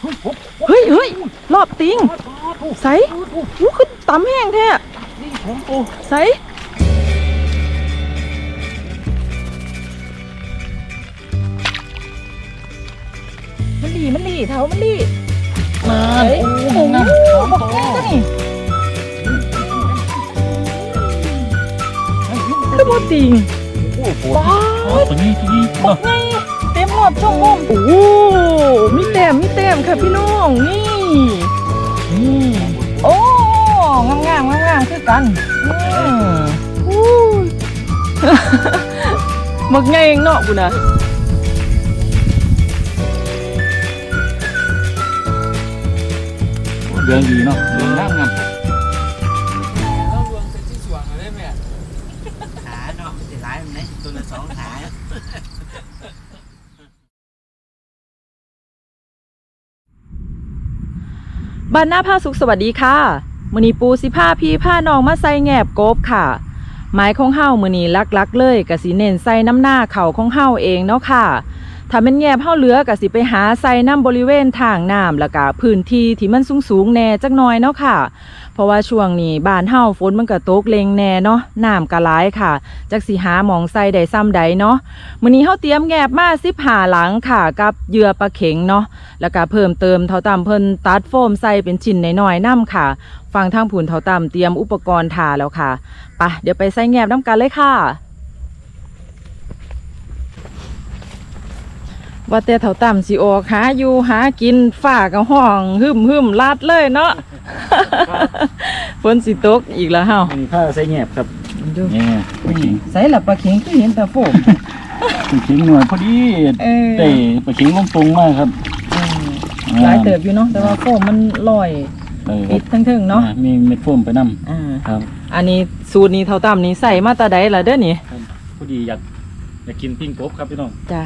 เฮ้ยเฮ้ยรอบติงใสอู้ขึ้นต่ำแห้งแท้นี่ผมโอ้ใสมันหลีมันหลีเท้ามันหลีนานเฮ้ยโอ้โอ้โหงามสองบอกโตแค่นี้เฮ้ยคือบ่ติงโอ้โหว้าโอ้ตัวนี้ตัวนี้บอเนาะกไงเต็ม รอบช่องมุมโอ้โหมีแต้มมีแต้มค่ะพี่น้องนี่นี่โอ้งามงามงามงามๆคือกันอืมอู้มักไงเองเนาะกูนะเดืองดีเนาะเดืองงามงามขาเนาะจะร้ายมันไหนตัวละสองขา บ้านหน้าผ้าสุขสวัสดีค่ะมือนีปูสิผ้าพี่ผ้านองมาใส่แงบกบค่ะ ไม้ของเฮามือนี้ลักๆเลยกะสิเน้นใส่น้ำหน้าเข่าของเฮาเองเนาะค่ะถ้าเป็นแงบเฮาเหลือกะสิไปหาใส่น้ำบริเวณทางน้ำแล้วก็พื้นที่ที่มันสูงๆแน่จักหน่อยเนาะค่ะ เพราะว่าช่วงนี้บ้านเฮาฝนมันก็ตกเลงแน่เนาะน้ำก็หลายค่ะ จักสิหาหมองใส่ได้ซ้ำใดเนาะมื้อนี้เฮาเตรียมแงบมาสิบหลังค่ะ กับเหยื่อปลาเข็งเนาะแล้วก็เพิ่มเติมเท่าตามเพิ่นตัดโฟมใส่เป็นชิ้นน้อยๆน้ำค่ะ ฟังทางผุนเท่าตามเตรียมอุปกรณ์ทาแล้วค่ะไปะเดี๋ยวไปใส่แงบน้ำกันเลยค่ะ ว่าแต่เท่าต่ำสิออกหาอยู่หากินฝ้ากับห้องหึมหึมลาดเลยเนาะฝนสิตกอีกแล้วเฮามีผ้าใส่แงบครับเนี่ยปลาเข็งใส่ละปลาเข็งคือเห็นแต่โฟมปลาเข็งหน่วยพอดีเออเตะปลาเข็งลงตรงมากครับหลายเติบอยู่เนาะแต่ว่าโฟมมันลอยเออปิดทั้งถึงเนาะอ่มีเม็ดโฟมไปนำอ่าครับ อันนี้สูตรนี้เท่าต่ำนี้ใส่มาแตาใดล่ะเด้อนี่พอดีอยาก อยากกินปิ้งกบครับพี่น้องจ้ะ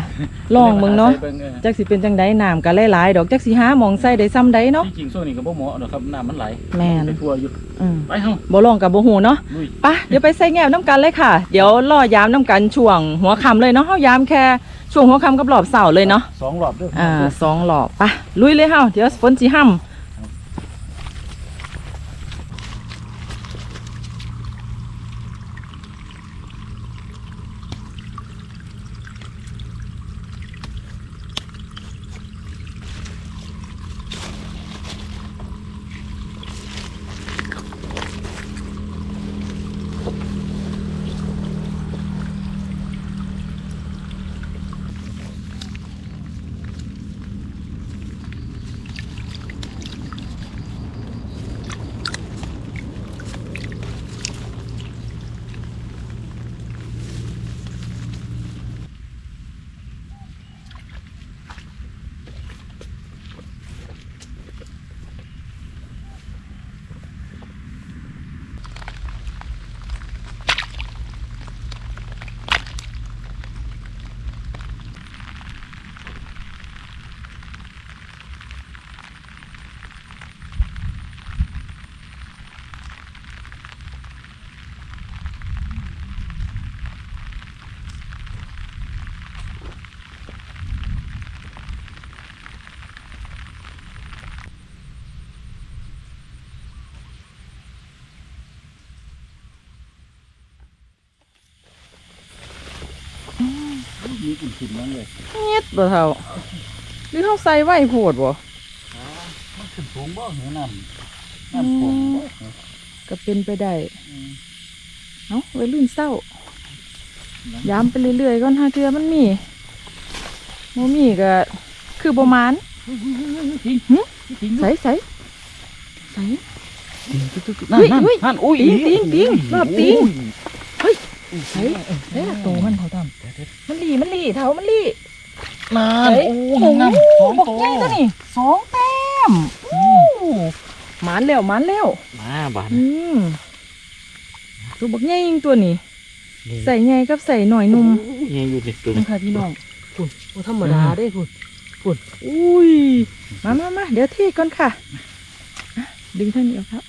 ลองมึงเนาะใส่บิ่ออจักสิเป็นจังไดน้ำก็หลายๆดอกจักสิหาหมองใส่ได้ซ้ำใดเนาะจริงๆช่วงนี้ก็บ่เหมาะหรอกครับน้ำมันไหลแม่นไปทั่วอยู่อืมไปเฮาบ่ลองกับบ่ฮู้เนาะลุยไปะเดี๋ยวไปใส่แงวน้ำกันเลยค่ะ เดี๋ยวรอยามน้ำกันช่วงหัวค่ำเลยเนาะเฮายามแค่ช่วงหัวค่ำกับรอบเสาร์เลยเนาะสองรอบด้วยอ่าสองรอบไปะลุยเลยเฮาเดี๋ยวฝนสิห่ำ มีกลิ่นขินนั่นเลยเงียดบ่เท่าหรือเฮาใส่ไว้โพดบ่มันขึ้นสูงบ่เหนือน้ำน้ำท่วมบ่ก็เป็นไปได้อืมเอ้าวัยรุ่นเศร้ายามไปเรื่อยๆก่อนหาเทื่อมันมีบ่มีก็คือบ่มานจริงหึจริงใส่ใส่ใส่นั่นนั่นเฮ้ยนั่นอุ้ยติ๊งติ๊งติ๊งรอบติ๊ง โอ้ยใส่ใส่ละโตมันเท่าตํมันหลีมันหลีเท่ามันหลีนานเฮ้ยโอ้โอ้ยโหงามสองบอกโตใหญ่ตัวนี่สองแต้มโอ้หมานแล้วหมานแล้วมาบานอืมตัวบักใหญ่ยิงตัวนี้ใส่ใหญ่กับใส่หน่อยนุ่มเงี้ยอยู่ดิตัวนี่นี้ค่ะพี่น้องพุ่นบ่ธรรมดาได้พุ่นพุ่นอุ้ยมามามาเดี๋ยวเทก่อนค่ะอะดึงทางนี้ออกครับ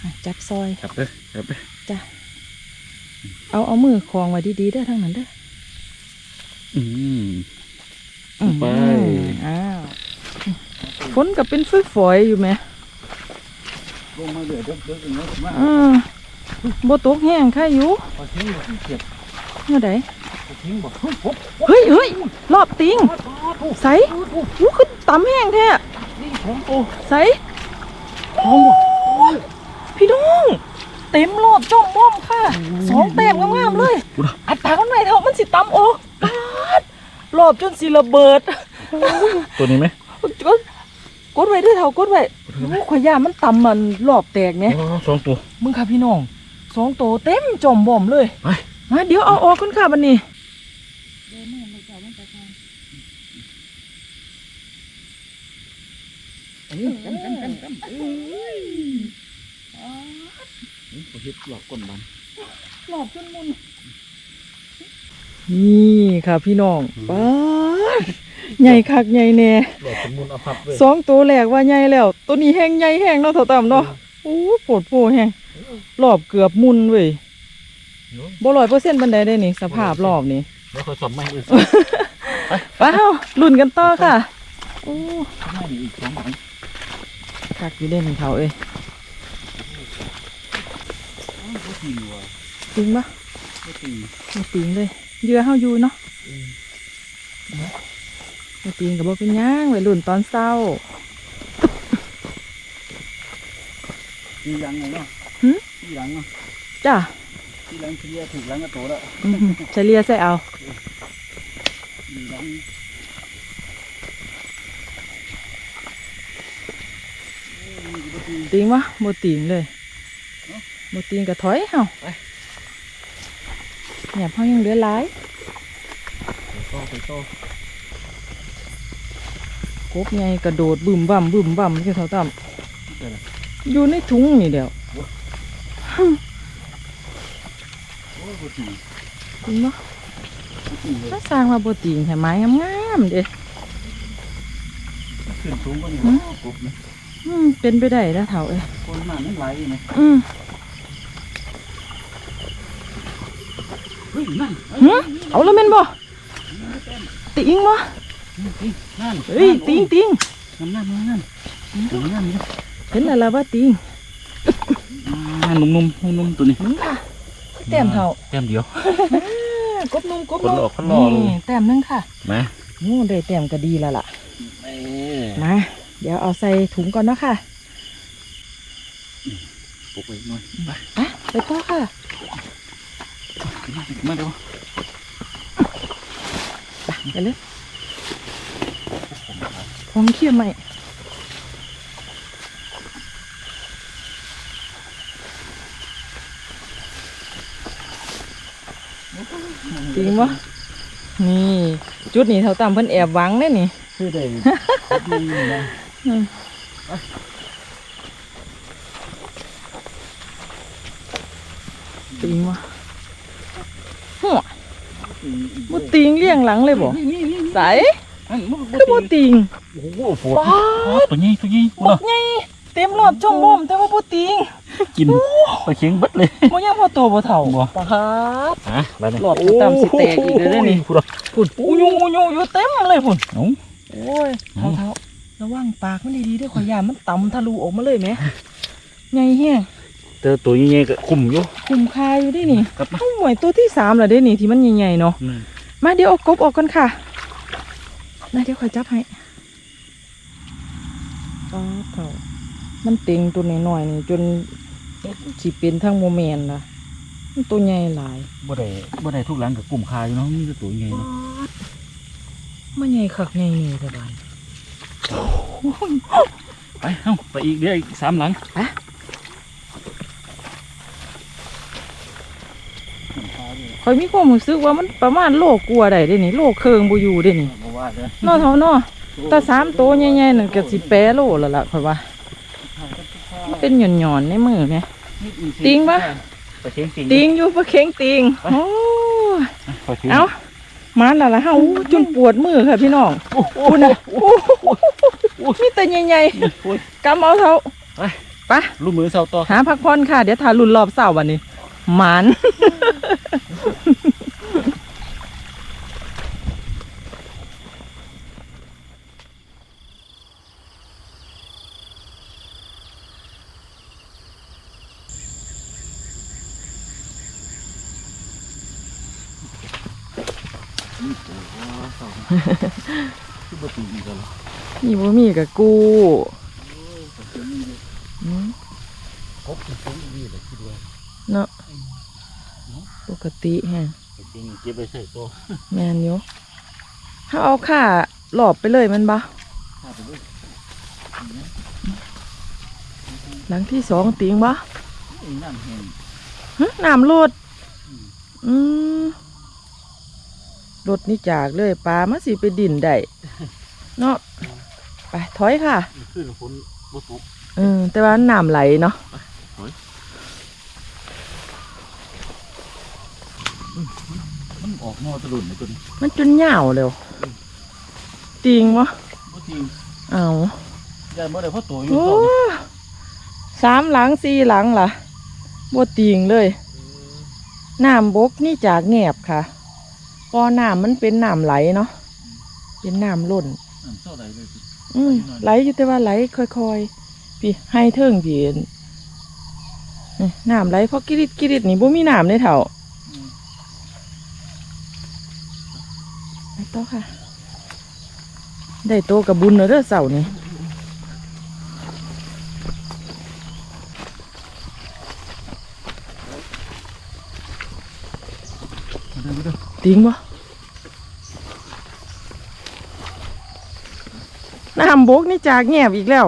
อะจับซอยครับเด้อครับเด้อจ้ะ เอาเอามือคลองไว้ดีๆเด้อทางนั้นเด้ออืมอืมไปอ้าวฝนก็เป็นฝอยๆอยู่ไหมลงมาเรื่อยเด็กเด็กอย่างนี้มาอืมบ่ตกแห้งค่ะอยู่พอทิ้งบ่เก็บเมื่อใดพอทิ้งบ่ทุบปุ๊บเฮ้ยเฮ้ยรอบติงใสอู้คือตำแห้งแท้นี่ของโอ้ใสโอ้พี่น้องเต็มรอบจ้องม่อมค่ะสองเต็มงามๆเลยอัดปากมันไม่เท่ามันสิตำโอ้ปาดรอบจนสิระเบิด ตัวนี้ไหมกดกดไว้ด้วยเท่ากดไว้โอ้ข่อยย่ามันตำมันรอบแตกเนี่ยอ๋อสองตัวมึงค่ะพี่น้องสองโตเต็มจอมบ่อมเลยไปมาเดี๋ยวเอาออกกันค่ะบันนี้ อันนี้กันกันกันกันเอ้ยเขาเฮ็ดหลอกก้นมันหลอบจนมุนนี่ค่ะ พี่น้องป้าดใหญ่คักใหญ่แน่หลอกเป็นมูลอภัพเลยสองตัวแรกว่าใหญ่แล้ว ตัวนี้แห้งใหญ่แห้งเนาะเถ่าต่ำเนาะโอ้โปวดโผแห้งรอบเกือบมุนเว้ยบ่ร้อยเปอร์เซ็นต์บันไดได้นี่สภาพรอบนี่แล้วเขาสอบไม่อีกไป้าลุ้นกันต่อค่ะโอ้ไม่อีกสองหลังคักอยู่เด่นเขาเอ้ย ก็จริงว่ะจริงปะก็จริงมาติงเลยเหยื่อเฮาอยู่เนาะมาติงกับบ่เป็นหย่างไว้รุ่นตอนเศร้าตีหลังไงเนาะหึตีหลังเนาะจ้ะตีหลังเคลียร์ถึงหลังก็โตแล้วอื้อหือเฉลี่ยใส่เอาตีหลังติงวะบ่ติงเลย บ่ติงก็ถอยเฮาเนี่ยเฮายังเหลือหลายโตไปโตกบใหญ่กระโดดบึมบ่ำบึมบ่ำที่เขาตามอยู่ในถุงนี่เดียวโอ้ก็จริงติงวะจริงเลยถ้าสร้างมาบ่ติงให้ไม้งามๆเด้ขึ้นสูงกว่านี้กบนะอืมเป็นไปได้แล้วเฒ่าเอ้ยคนมันนั่นไหลไหมอืม เฮ้ยนั่นหึเอาแล้วแม่นบ่ติงวะนั่นเฮ้ยติงติงนั่นนั่นนั่นนั่นนั่นนี่เห็นแล้วล่ะว่าติงนุ่มนุ่มนุ่มนุ่มตัวนี้มึงค่ะแต้มเฒ่าแต้มเดียวกบนุ่มกบคนนุ่หลมอกคนหลอกนี่แต้มหนึงค่ะมาโอ้ได้แต้มก็ดีแล้วล่ะเอ้มาเดี๋ยวเอาใส่ถุงก่อนเนาะค่ะปลุกไปหน่อยไปไปไปต่อค่ะ มาเดี๋ยวไปเลยผมเคี่ยวใหม่จริงปะนี่ จุดนี้เท่าตามเพิ่นแอบหวังเลยนี่คือได้ครบนี่นะติงวะหัวบ่ติงเลี้ยงหลังเลยบ่นี่นี่นี่ใสอันมันคือบ่ติงโอ้โหปวดป๊าดตัวนี้ตัวนี้บักใหญ่เต็มรอบช่องบ่มแต่ว่าบ่ติงกินไปเคียงบัดเลยบ่ยังพอโตบ่เฒ่าบ่ปาดอะไปเลยหลอดตัวต่ำสิแตกอีกเลยเด้อนี่พูดพุ่นอูยูอูยูอยู่เต็มเลยพุ่นเอ้าโอ้ยเฒ่าเฒ่าระวังปากมันดีๆเด้วยขอยยานมันต่ำทะลุออกมาเลยแหมใหญ่แฮงเจอตัวใหญ่ๆก็คุมอยู่คุ้มค่าอยู่เด้นี่กลับมาเอ้าหมวยตัวที่สามแล้วเด้นี่ที่มันใหญ่ๆเนาะอื มมาเดี๋ยวเอากบออกกันค่ะมาเดี๋ยวขอยจับให้ป๊าดเฒ่ามันเต็งตัวน้อยๆนี่จนสิเป็นทั้งโมเมนต์ล่ะมันตัวใหญ่หลายบ่ได้บ่ได้ทุกหลังกับกลุ่มคาอยู่เนาะมีแต่ตัวใหญ่เนาะมันใหญ่คักใหญ่นี่แต่บานไปเอ้าไปอีกเดี๋ยวอีกสามหลังไป คอยมีความรู้สึกว่ามันประมาณโลกกลัวได้เด้นี่โลกเคิงบ่อยู่เด้นี่บ่ว่าเด้อเนอเท่าเนอแตาสามโตวใหญ่ๆนั่นก็สิแปรโลแล้วล่ะค่อยว่ามันเป็นหย่อนๆในมือแหมติงปะไปเคียงติงติงอยู่ปะเข็งติงโอ้ยไปเคียงเอ้ามาแล้วล่ะเฮาอู้จนปวดมือค่ะพี่น้องโอ้โหคุณน่ะโอ้โหมีแต่ใหญ่โอ้ยๆกำเอาเท่าไปไปลูกมือเสาต่อหาพักผ่อนค่ะ เดี๋ยวทารุ่นรอบเสาร์วันนี้หมานาคือบ่ตี นี่บ่มีกับกูเนาะ ปกติแฮะจริงๆเก็บไปใส่ตัวแมนอยู่ถ้าเอาค่าหลอบไปเลยมันบ่ข้าไปเลยหลังที่สองติงบ่อีนั่นเห็นฮะน้ำรดอืมรถนี่จากเลยปลามาสิไปดินได้เนาะไปถอยค่ะขึ้นฝนบ่ตกเออแต่ว่าน้ำไหลเนาะ มัน ออกนอกตะลุนเลยตัวนี้มันจนเหยาวเร็วติงบ่บ่จริงเอายายบ่ได้เพราะตัวอยู่โอ้เท่านี้สามหลังสี่หลังล่ะบ่ติงเลยน้ำบกนี่จากแงบค่ะพอน้ำมันเป็นน้ำไหลเนาะเป็นน้ำล้น น้ำเท่าไหร่เลยสิอืมไหลอยู่แต่ว่าไหลค่อยๆ พี่ให้เทิงพี่เอ็นนี่น้ำไหลเพราะกิริดกิริดนี่บ่มีน้ำในเถ่าไป ต่อค่ะ ได้โตกับบุญเด้อเสาร์นี่มาเด้อมาเด้อติงบ่น้ำบกนี่จากแงบอีกแล้ว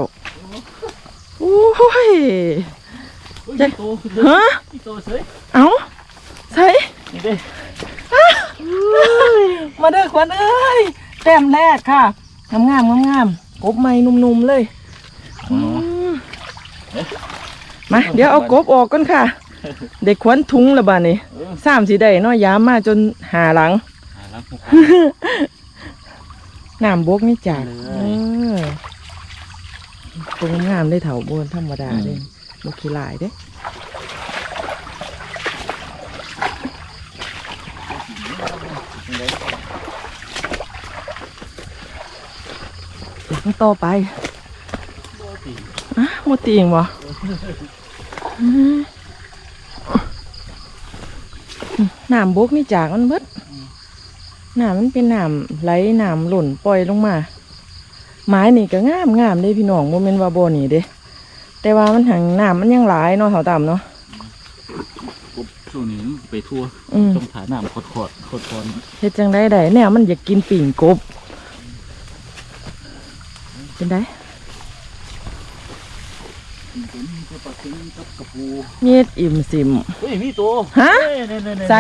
โอ้ยเฮ้ยจะโตขึ้นฮะโตเสยเอาใส่นี่เด้ มาเด้อขวัญเอ้ยแต้มแรกค่ะงามงามงามงามๆกบใหม่นุ่มๆเลยอืมมาเดี๋ยวเอากบออกก่อนค่ะ เด็กขวัญทุงและบาดนี้เออสามสีได้เนาะยามมาจนหาหลังหาลังหุบน้ำบกนี่จากเลยเออตรงงามได้เถาบนธรรมดาเลยบกขี้ลายเด้ เดี๋ยวต้องต่อไปบ่ตีนอะหมดตีเองบ่อืมน้ำบกนี่จากมันเบิดน้ำมันเป็นน้ำไหลน้ำหล่นปล่อยลงมา ไม้นี่ก็งามงามเด้พี่น้องโมเมนว่าบ่นี่เด้แต่ว่ามันหังน้ำมันยังหลายเนาะเท่าต่ำเนาะกบช่วงนี้มันไปทั่วอืมต้องถ่ายน้ำขอดขอดขอดขอดเฮ็ดจังได้ได้แนวมันอยากกินปิ่งกบ เป็นไดผมจะปลาเค็งกับกระปูเมียดอิ่มสิมเฮ้ยมีตัวฮะเฮ้ยนี่ๆๆๆใส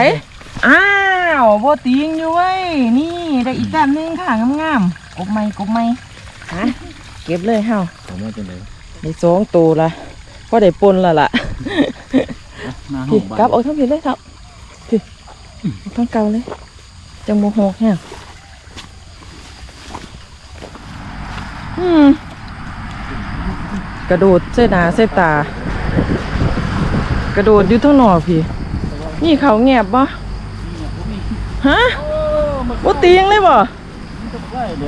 อ้าวบ่ติงอยู่เว้ยนี่ได้อีกแบบนึงค่ะงามๆกบไหม่กบไหม่ฮะเก็บเลยเฮาผมว่าจะไหนได้สองตัวละก็ได้ปนและล่ะหน้าห้อพี่งบ้านกลับเอาทั้งผิดเลยครับพี่เอาทั้งเก่าเลยจังโมโหกแฮะ อืม กระโดดเส้นหนาเส้นตา กระโดดอยู่ทั้งนอกพี่ นี่เขาแงบบ่ฮะบ่เตียงเลยบ่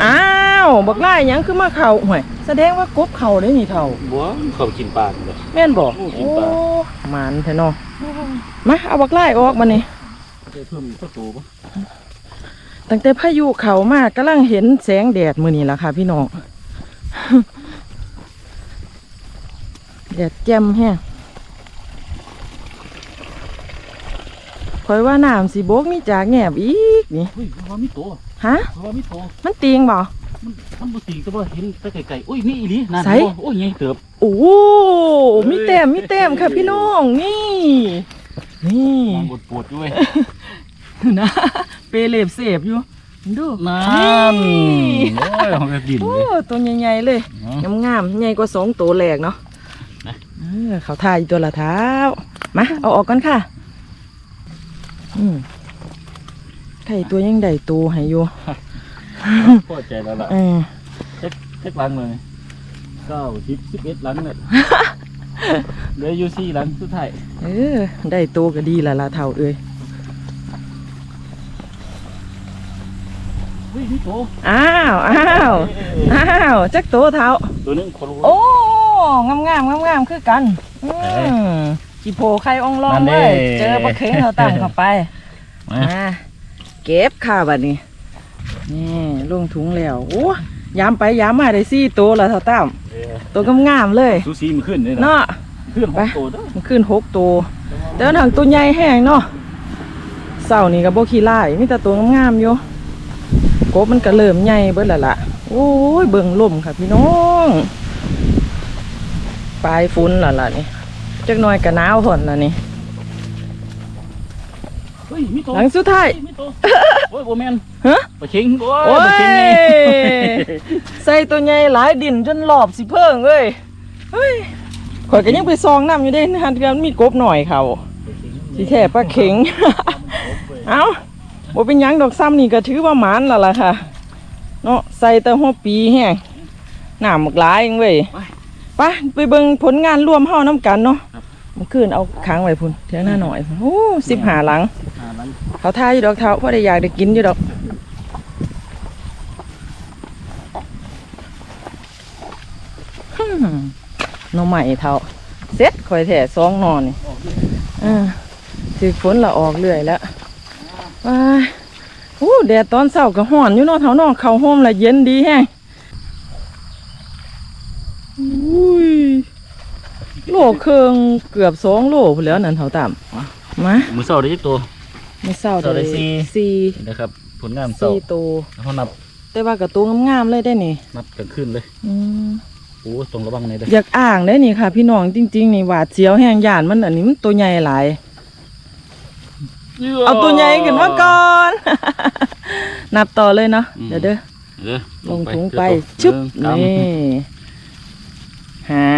อ้าวบักไล่หยังคือมาเข่าห่วยแสดงว่ากบเข่าได้นี่เท่าบัวเขากินปลาเลย แม่นบ่โอ้กิโอ้นปลา หมันแท้เนาะมาเอาบักไล่ออกมานี่จะเพิ่มข้าวตูปะตั้งแต่พายุเข้ามากำลังเห็นแสงแดดมื้อนี้ล่ะค่ะพี่น้อง แดดแจ่มแฮะคอยว่าน้ำสิบกนี่จากแงบอีกนี่เฮ้ยเพราะว่ามีตัวฮะเพราะว่ามีตัวมันตีงบ่มันมันบ่ติงแต่ว่าเห็นแต่ไกลๆอุ้ยนี่อีหลีนั่นไสโอ้โอ้ยใหญ่เติบ โอ้มีแต้มมีแต้มค่ะพี่น้องนี่ นี่นางบดปวดด้วยนะ เปเล็บเสบอยู่ ดูนั่นโอ้ยของกระดิ่นโอ้เลยตัวใหญ่ๆเลยเนาะงามๆใหญ่กว่าสองตัวแรกเนาะนะเออเขาทายอยู่ตัวละเท้ามาเอาออกก่อนค่ะอืมไข่ตัวยังได้ตัวให้อยู่พอใจแล้วล่ะเออเช็คหลังเลยเก้าสิบสิบเอ็ดหลังเนี่ยเหลืออยู่สี่หลังสุดท้ายเออได้ตัวก็ดีละละเท่าเอ้ย อ้าวอ้าวอ้าวจักตัวเท้าตัวหนึงคนรู้โอ้งามงามงามงามๆคือกันอืมจีโพไข่อองลองนั่นเลเด้ยเจอปลาเค็งเราตั้งเข้าไปมามาเก็บค่ะบัดนี้นี่ลงถุงแล้วโอ้ยามไปยามมาได้สี่ตัวแล้วเท่าตามเออตัวงามๆเลยซูซีมันขึ้นเลยนะเนาะขึ้นหไปกตัวเด้อมันขึ้นหกตัวแต่ว่าทางตัวใหญ่แห้งเนาะเสานี่ก็บ่ขี้ไล่มีแต่ตัวงามๆอยู่ กบมันก็เริ่มใหญ่เบิดแล้วล่ะโอ้ยเบิ่งลมค่ะพี่น้องปลายฝนแล้วล่ะนี่จักหน่อยก็หนาวห่อนแล้วนี่เฮ้ยมีตัวหลังสุดท้ายเฮ้ยมีตัวโอ้ยโบแมนฮะปลาเค็งโอ้โอ้ยปลาเค็งไงยใส่ตัวใหญ่หลายดินจนหลอบสิเพิ่งเลยเฮ้ยข่อยก็ยังไปซองน้ำอยู่เด้นะฮะเดือนมีกบหน่อยเขาสิแท้ปลาเข็งเอ้า บ่เป็นหยังดอกซ้ำนี่ก็ถือว่าหมานและล่ะค่ะ เนาะใส่แต่หัวปีแห้งหนามกหลายเองเว้ยไปไปเบิ่งผลงานร่วมเฮาน้ำกันเนาะเมื่อคืนเอาค้างไว้พุ่นเที่ยงหน้าหน่อยพุ่นโอ้สิบหาหลังอ่าหลังเขาทาอยู่ดอกเท้าเพราะได้อยากได้กินอยู่ดอกฮึ่มหน่อใหม่เท่าเซ็ตข่อยแถสองหนอนี่อ่าถือฝนละออกเรื่อยแล้ว ว้ายอู้แดดตอนเช้าก็ห้อนอยู่เนอเท่านอกเข้าห้อมละเย็นดีแฮงอุ้ยโลเครื่องเกือบสองโลพู้นแหล้วนั่นเท่าต่ำมามือเศร้าได้ยักตัว ไม่เศร้าเศร้าได้สี่สี่นี่นะครับ ผลงานเศร้าสี่ตัวเขานับแต่ว่ากับตัวงามๆเลยได้นี่นับกันขึ้นเลยอืม โอ้ตรงระวังในเด้ออยากอ่างได้นี่ค่ะ พี่น้องจริง ๆ นี่หวาดเสียวแห้งยานมันอันนี้มันตัวใหญ่หลาย เอาตัวใหญ่ขึ้นมาก่อน นับต่อเลยเนาะเดี๋ยวเด้อเด้อลงถุงไปเดี๋ชุยวบตัวหนี่งฮะ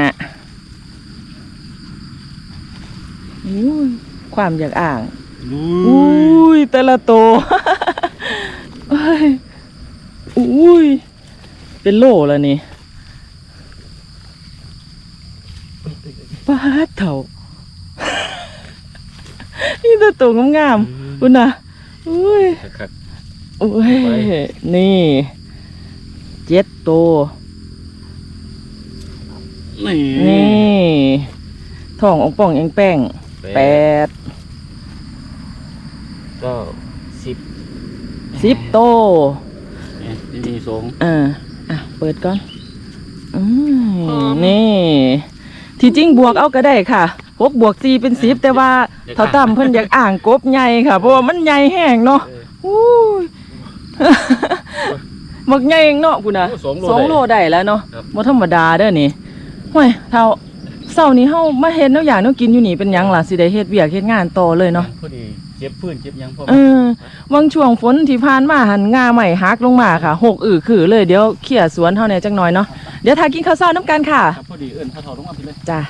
อุ้ยความอยากอ่างกำอุ้ยแต่ละตัวเอ้ยอุ้ยเป็นโลแล้วนี่ป้าดเถ่า นี่แต่ตัวงามๆคุณน่ะอุ้ยคักอุ้ยไปนี่เจ็ดตัวๆนี่นี่ท้ององป่องเองแป้งแปดเก้าสิบสิบโตวเนี่ยนี่มีสองอ่าอะเปิดก่อนอืมนี่ ที่จริงบวกเอาก็ได้ค่ะห กบวกสี่เป็นสิบแต่ว่าเท่าต่ำเพิ่นอยากอ่างกบใหญ่ค่ะ เพราะว่ามันใหญ่แห้งเนาะเอออู้ยมักใหญ่เองเนาะกูนะโอ้สองโลสองโลได้ได้แล้วเนาะครับบ่ธรรมดาเด้อนี่ห้วยเท่าเช้านี้เฮามาเฮ็ดแนวอย่างแนวกินอยู่นี่เป็นหยังล่ะสิได้เฮ็ดเวียกเฮ็ดงานต่อเลยเนาะพอดีเจ็บพื้นเจ็บหยังพอเออวังช่วงฝนที่ผ่านมาหันงาใหม่ฮักลงมาค่ะหกอือคือเลยเดี๋ยวเขี่ยสวนเท่านี้จังหน่อยเนาะเดี๋ยวทากินข้าวเช้าน้ำกันค่ะครับพอดีเอิ้นพระเถาลงมาพี่เลยจ้า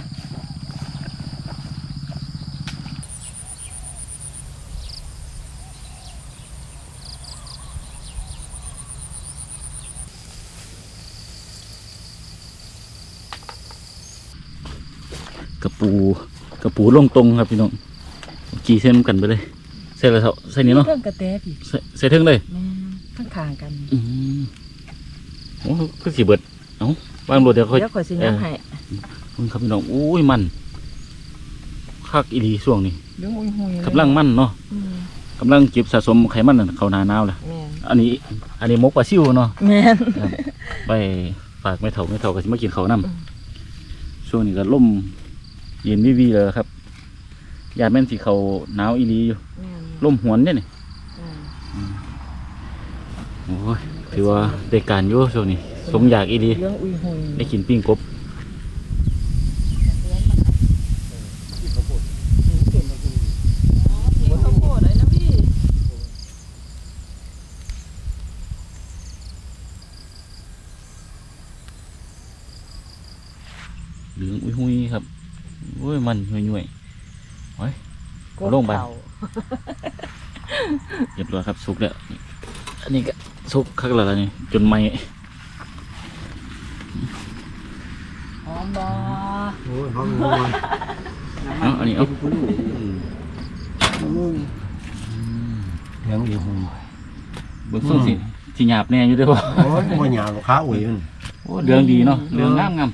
กระปูกระปูลงตรงครับพี่น้องกี่เส้นกันไปเลยใส่ละเท่าใส่นี้เนาะเครื่องกระแตพี่ใส่ใส่เทิงเลยแม่ข้างทางๆกัน อืมโอ้ก็สีเบิดเอ้าวางรถเดี๋ยวค่อย เดี๋ยวข่อยสิย้ำให้มึงครับพี่น้องอุ้ยมันคักอีดีช่วงนี้เรื่องอุ้ยหุยเลยกำลังมันเนาะอืมกำลังเก็บสะสมไขมันน่ะเขาหนาหนาวแล้วแม่นอันนี้ อันนี้มกปลาซิวเนาะ แม่น ไปฝากไม่เถาไม่เถาก็สิมากินเขาวนํอืม ช่วงนี้ก็ล่มเย็นวิวีเลยครับยาแม่นสีเขาหนาวอีหลีอยู่แม่นล่มหวนเนี่ยนี่อืมโอ้ยถือว่าได้การอยู่ช่วงนี้สมอยากอีหลีเรื่องอุ้ยหุยได้กินปิ้งกบ ข้าวโพดเลยนะพี่ เหลืองอุ้ยหุยครับโอ้ยมันห่วยห่วยๆโอ้ย เอาล งไปเรียบร้อยครับสุกแล้วนี่อันนี้ก็สุกคักแล้วล่ะนี่จนไหมหอมบ่โอ้ยหอมงอนเอาอันนี้เอาเลี้ยงดีหูเบิ่งส่งสิสิหยาบแน่อยู่เด้อบ่โอ้ยบ่หยาบขาอุ้ยมันโอ้เดืองดีเนาะเดืองงามงาม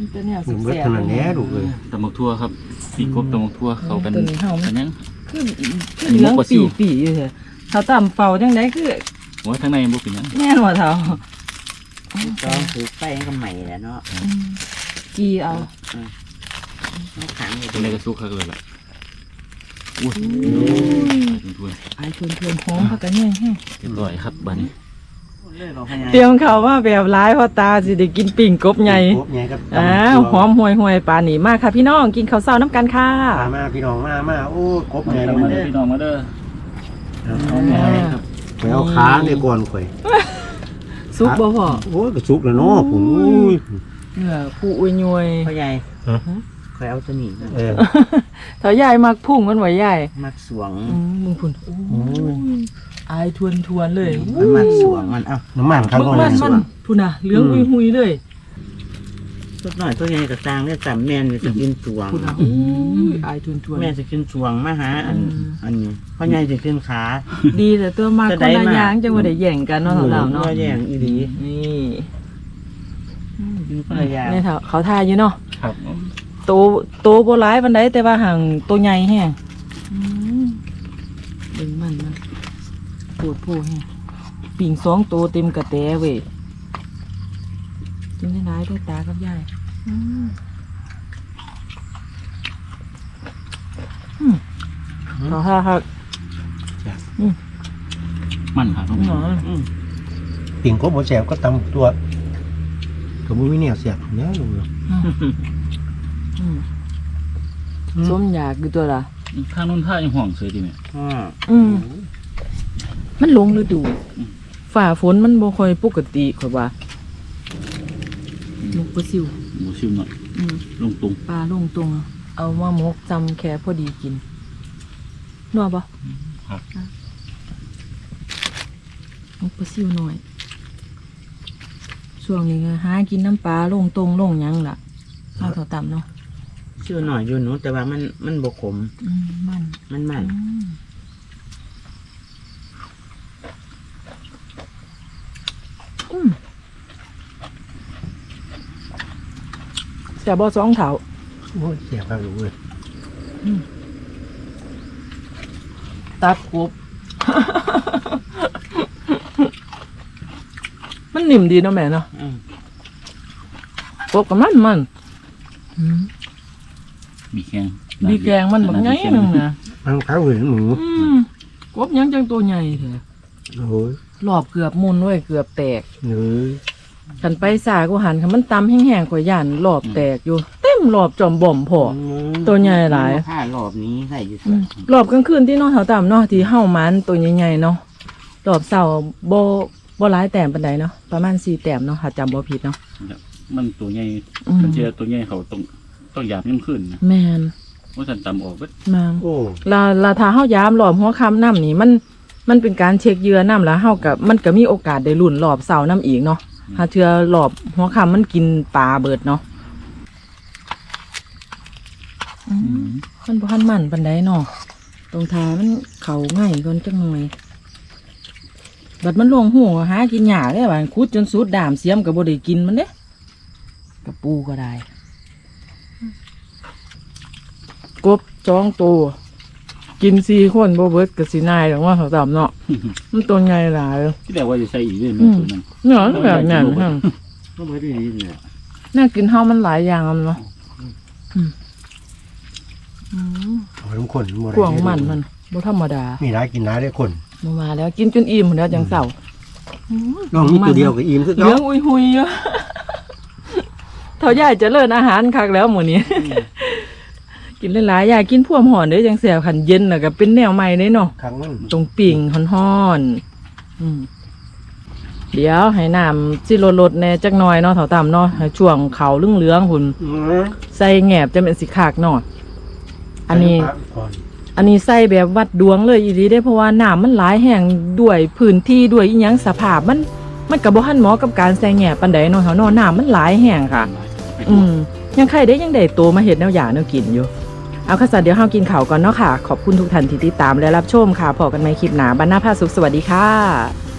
มีแต่เนี่ยมันเบิดแสบขนาดแหน่ลูกเอ้ยตำบักทั่วครับปีกบตำบักทั่วเข้ากันตัวนี้เฮากันยัง ขึ้นอันนี้เหลืองมกกว่าซิปีวปีอยู่เถอะเขาต่ำเป่าจังไดคือโอ้ยข้างในบ่เป็นหยังแน่นว่าเท่าก็คือไปก็ใหม่แหล้วเนาะกีเอาน้ำขังอยู่ข้างในก็สุกคักเลยล่ะอุ้ยทวนไอ้ทวนทวนๆหอมพักกันแห้งแห้งๆเรียบร้อยครับบัดนี้ เลยเราพยายามเตรียมเขาว่าแบบร้ายเพอตาสิได้กินปิ่งกบใหญ่กบใหญ่กับอ้าวหอมห่วยห่วยๆปลาหนีมากค่ะ พี่น้องกินข้าวเช้าน้ำกันค่ะมามาพี่น้องมามาโอ้กบใหญ่มามันเด้เด้อพี่น้องมาเด้ออ่าไปเอาขาเนี่ยก่อนข่อยซุปบ่พอโอ้ยกระสุกแล้วเนาะผมโอ้ยเนื้อผู้อุยยวยพ่อใหญ่ฮะคอยเอาตัวนี้นะเออเถาใหญ่มักพุ่งมันไหวใหญ่มักสวงอืมมึงพุ่นโอ้ย อายทวนทวนๆเลยมันมักสวงมันเอ้าน้ำมันครับมึกมันมันพุ่นน่ะเหลืองอุยหุยเลยตัวน้อยตัวใหญ่กับตางเนี่ยจำแม่นจะกินสวงพุ่นน่ะโอ้ยอายทวนทวนๆ แม่จะกินสวงมาหาอันอืม อันนี้พ่อใหญ่จะกินขา ดีแต่ตัวมากจะคได้นละมาอย่างจังว่าได้แย่งกันเนาะเราเนาะพ่อแย่งอีหลีนี่กินภรรยานี่เถาเขาทายอยู่เนาะครับโตโตบ่ร้ายปานใดแต่ว่าห่างตัวใหญ่แฮงอืมเบิ่งมันมัน ปวดโพแฮงปิ่งสองโตเต็มกระแตเว้ยกินได้ร้ายด้วยตากับยายอืมอืมขอท่าครับมันครับน้องหนออืมปิ่งกบหัวแสบก็ตำตัวกับมือวิเนี่ยเสียบเนี่ยลูกเนาะอืมส้มอยากอยู่ตัวละข้างนู้นท่ายังห่วงเสยดีแม่พ่ออืม มันลงฤดูฝ่าฝนมันบ่ค่อยปกติข่อยว่ามุกปลาซิวหมูชิมหน่อยอืมลงตรงปลาลงตรงเอามาหมกจำแค่พอดีกินนัวปะครับมกปลาซิวหน่อยช่วงนี้ก็หากินน้ำปลาลงตรงลงหยังล่ะเอาเท่าต่ำเนาะ ชื่อหน่อยอยู่หนูแต่ว่ามันมันบกขมอืมมันมันมัน อืม แต่บอสองเถาโอ้ยเสียบครับลูกเลยตัดกบมันนิ่มดีเนาะแม่เนาะอืมกบกับมันมันอืมบีแกงบีแกงมันแบบไงหนึ่งนะมันข้าวเหนียวหมูอืมกบยังจังตัวใหญ่เถอะโอ้ยรอบเกือบมุนไว้ยเกือบแตกเนื้อ ขันไปสากูหันคันมันตำแห้งๆข่อยย่านรอบแตกอยู่ เต็มรอบจอมบ่อมพอ ตัวใหญ่หลายผ้ารอบนี้ใส่อยู่สอืวมยรอบกลางคืนที่เนอแถวต่ำเนาะที่เฮ้ามันตัวใหญ่ๆเนาะรอบเสาร์โบโบร้ายแต้มปันใดเนาะประมาณสี่แต้มเนาะถ้าจำบ่ผิดเนาะมันตัวใหญ่อืมมันเจอตัวใหญ่เขาต้องต้องหยาบยิ่งขึ้นนะแมนว่าสันตำออกเบิดแมนโอ้ลาลาทาเฮายามรอบหัวค่ำน้ำนี่มันมันเป็นการเช็คเหยื่อน้ำแล้วเฮากับมันก็มีโอกาสได้ลุ้นรอบเสาร์น้ำอีกเนาะ ถ้าเทื่อรอบหัวคำมันกินปลาเบิดเนาะมันพันมันปันใดเนาะตรงทามันเขาง่ายก่อนจังหน่อยบัดมันลงหัวหากินหญ้าได้บาดคุดจนสุดดามเสียมก็บ่ได้กินมันเด้กับปูก็ได้ กบจ้องตัว กินสี่คนบ่เบิดกับสีนายหรอกว่าเขาตามเนาะมันตัวใหญ่หลายที่แต่ว่าจะใส่อีกด้วยอืแม่มตัวนั้นเนาะแบบนั้นฮะก็ไม่ได้ดีเนี่ยน่ากินเฮามันหลายอย่างอะเนาะอืมอืมเอาทุกคนบ่ได้กวางมันมันบ่ธรรมดามีร้ายกินร้ายได้คนมามาแล้วกินจนอิ่มหมดแล้วจังเสาน้องมีตัวเดียวกับอิ่มคือเหลืเก่าองอุยหุยเยอะเท่าใหญ่เจะเลิญอาหารคักแล้วหมื้นี้ กินหลายๆอยากกินพ่วมหอนเด้อจังแซ่บคันเย็นน่ะก็เป็นแนวใหม่เด้เนาะครั้งมันตรงปิ่งฮ้อนๆอืมเดี๋ยวให้น้ำสิลดๆแหน่จักหน่อยเนาะเถาต่ำเนาะให้ช่วงเขาเหลืองๆพุ่นอืมใส่แงบจะเป็นสีขากเนาะอันนี้พักก่อนอันนี้ใส่แบบวัดดวงเลยอีดีได้เพราะว่าน้ำมันหลายแห่งด้วยพื้นที่ด้วยอีหยังสภาพมัน มันกับบ่ทันเหมาะกับการใส่แงบปานใดเนาะเฮาเนาะน้ำมันหลายแห่งค่ะ อืมยังใครได้ยังได้โตมาเห็ดแนวอย่างแนวกินอยู่ เอาค่ะสัตว์เดี๋ยวเฮากินข่าวก่อนเนาะค่ะ ขอบคุณทุกท่านที่ติดตามและรับชมค่ะพอกันใหม่คลิปหน้าบรรณาภาสุขสวัสดีค่ะ